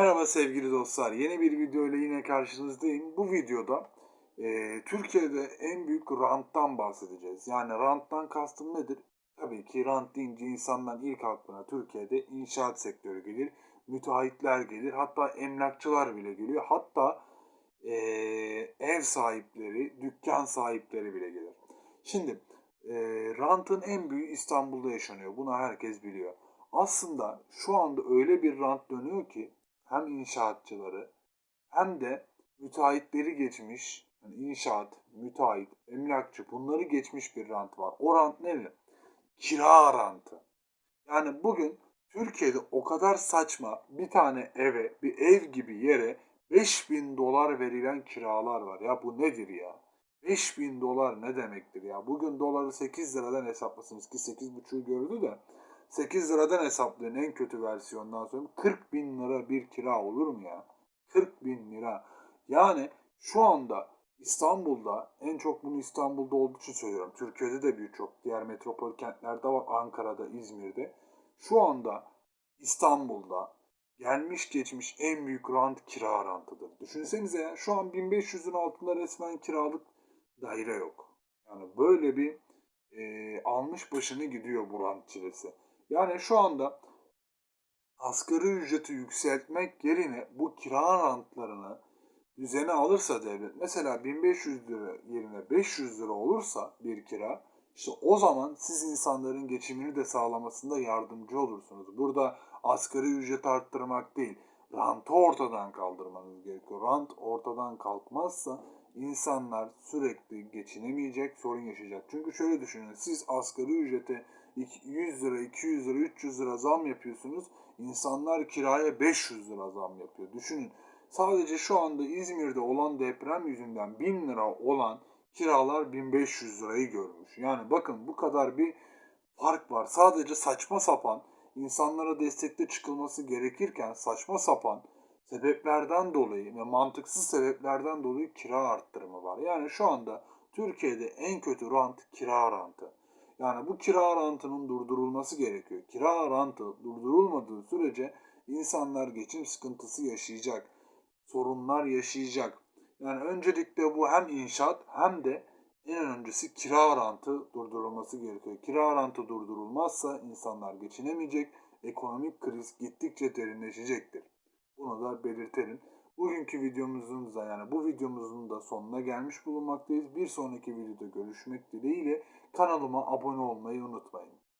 Merhaba sevgili dostlar. Yeni bir video ile yine karşınızdayım. Bu videoda e, Türkiye'de en büyük ranttan bahsedeceğiz. Yani ranttan kastım nedir? Tabii ki rant deyince insanların ilk aklına Türkiye'de inşaat sektörü gelir. Müteahhitler gelir. Hatta emlakçılar bile geliyor. Hatta e, ev sahipleri, dükkan sahipleri bile gelir. Şimdi e, rantın en büyüğü İstanbul'da yaşanıyor. Bunu herkes biliyor. Aslında şu anda öyle bir rant dönüyor ki hem inşaatçıları hem de müteahhitleri geçmiş, yani inşaat, müteahhit, emlakçı bunları geçmiş bir rant var. O rant ne mi? Kira rantı. Yani bugün Türkiye'de o kadar saçma bir tane eve, bir ev gibi yere 5000 dolar verilen kiralar var. Ya bu nedir ya? 5000 dolar ne demektir ya? Bugün doları 8 liradan hesaplasınız ki 8,5'u gördü de 8 liradan hesaplayın en kötü versiyondan sonra 40 bin lira bir kira olur mu ya? 40 bin lira. Yani şu anda İstanbul'da en çok bunu İstanbul'da olduğu için söylüyorum. Türkiye'de de birçok diğer metropol kentlerde var. Ankara'da, İzmir'de. Şu anda İstanbul'da gelmiş geçmiş en büyük rant kira rantıdır. Düşünsenize ya şu an 1500'ün altında resmen kiralık daire yok. Yani böyle bir e, almış başını gidiyor bu rant çilesi. Yani şu anda asgari ücreti yükseltmek yerine bu kira rantlarını düzene alırsa devlet mesela 1500 lira yerine 500 lira olursa bir kira işte o zaman siz insanların geçimini de sağlamasında yardımcı olursunuz. Burada asgari ücret arttırmak değil, rantı ortadan kaldırmanız gerekiyor. Rant ortadan kalkmazsa insanlar sürekli geçinemeyecek, sorun yaşayacak. Çünkü şöyle düşünün, siz asgari ücrete 100 lira, 200 lira, 300 lira zam yapıyorsunuz. İnsanlar kiraya 500 lira zam yapıyor. Düşünün sadece şu anda İzmir'de olan deprem yüzünden 1000 lira olan kiralar 1500 lirayı görmüş. Yani bakın bu kadar bir fark var. Sadece saçma sapan insanlara destekte çıkılması gerekirken saçma sapan sebeplerden dolayı ve mantıksız sebeplerden dolayı kira arttırımı var. Yani şu anda Türkiye'de en kötü rant kira rantı. Yani bu kira rantının durdurulması gerekiyor. Kira rantı durdurulmadığı sürece insanlar geçim sıkıntısı yaşayacak. Sorunlar yaşayacak. Yani öncelikle bu hem inşaat hem de en önemlisi kira rantı durdurulması gerekiyor. Kira rantı durdurulmazsa insanlar geçinemeyecek. Ekonomik kriz gittikçe derinleşecektir. Bunu da belirtelim. Bugünkü videomuzun da yani bu videomuzun da sonuna gelmiş bulunmaktayız. Bir sonraki videoda görüşmek dileğiyle kanalıma abone olmayı unutmayın.